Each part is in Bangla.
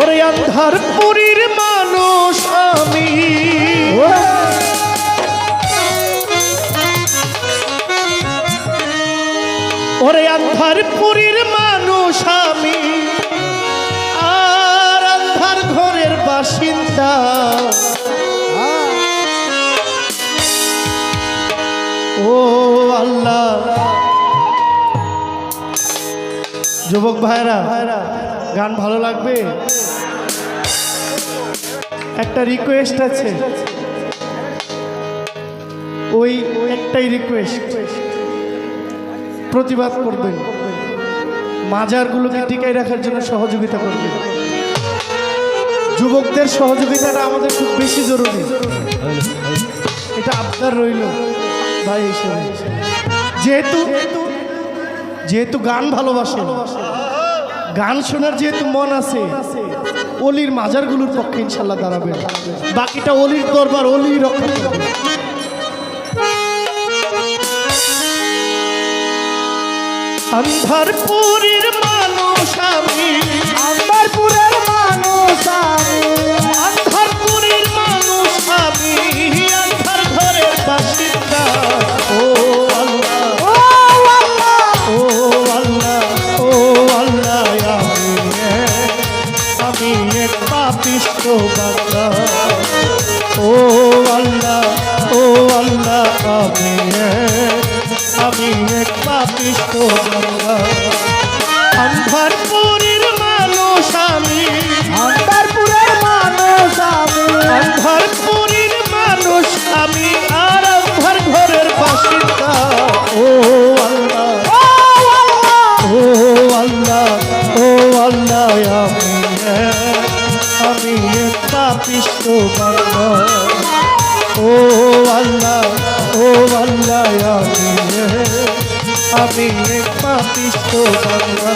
ওরে আন্ধার পুরীর মানুষ আমি। ওরে আন্ধার পুরীর মানুষ আমি। আর আন্ধার ঘরের বাসিন্দা। ও আল্লাহ। যুবক ভাইরা গান ভালো লাগবে? একটা রিকোয়েস্ট আছে। ওই একটাই রিকোয়েস্ট প্রতিবাদ করবেন। মাজারগুলোকে টিকাই রাখার জন্য সহযোগিতা করবেন। যুবকদের সহযোগিতাটা আমাদের খুব বেশি জরুরি। এটা আপনার রইল ভাই হিসেবে যেহেতু যেহেতু গান ভালোবাসেন গান শোনার যেহেতু মন আছে, অলির মাজারগুলোর পক্ষে ইনশাল্লাহ দাঁড়াবেন বাকিটা অলির দরবার অলি রক্ষা করবে মানুষ আমি মানুষ আমি মানুষ আমি ঘরের বাসিন্দা। ও বান্দা আন্ধারপুরের মানুষ আমি। আম্বারপুরের মানুষ আমি। আন্ধারপুরের মানুষ আমি। আর আন্ধার ঘরের বাসিন্দা। ও আল্লাহ। ও আল্লাহ। ও আল্লাহ আমি আমি পাপিষ্ট বান্দা। ও আল্লাহ ও আল্লাহ আমি এক- আমি পাপিষ্ট বান্দা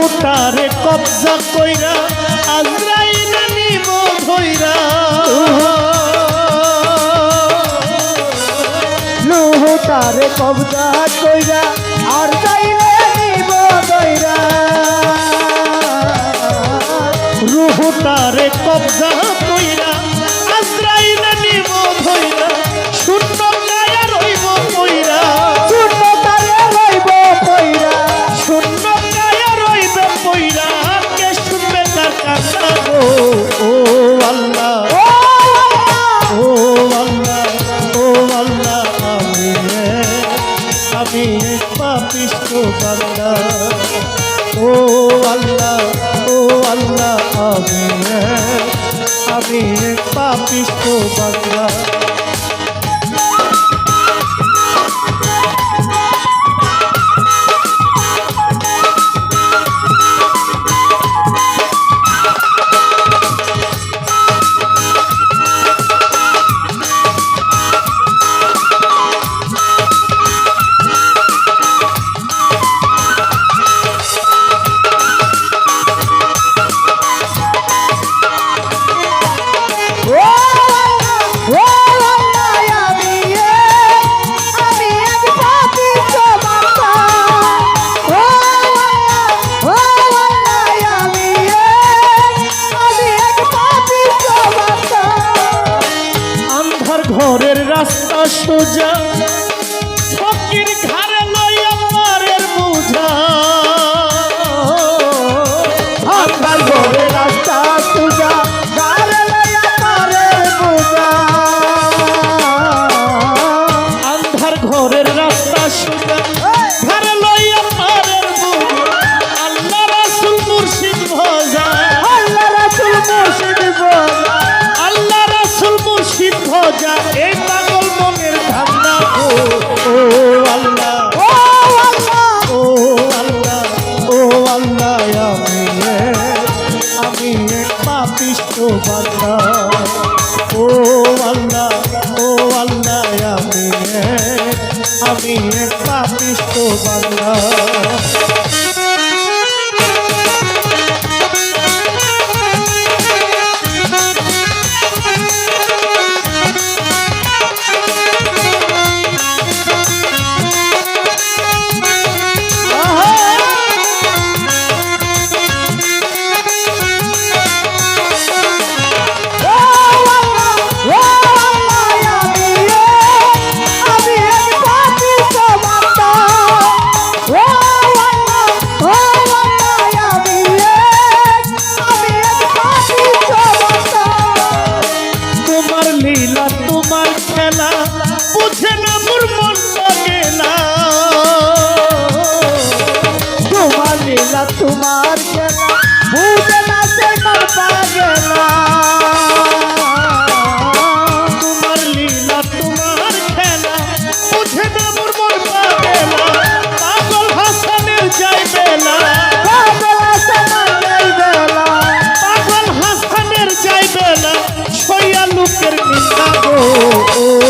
রুহটারে কবজা কইরা আজরাইল নিব ধইরা। তারে কবজা কইরা আর চাইলে নিব দইরা রুহটারে কবজা কইরা আমি পাপিষ্ট বান্দা সোজা আমি এক পাপিষ্ট বাংলা Oh.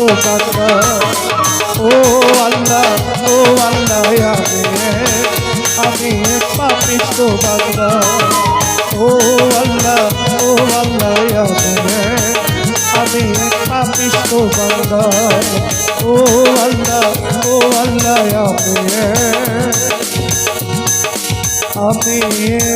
ও কাকা ও আল্লাহ ও আল্লাহ আমি আমি পাপিষ্ট বাংলা ও আল্লাহ ও আল্লাহ আমি আমি পাপিষ্ট বাংলা ও আল্লাহ ও আল্লাহ আমি আমি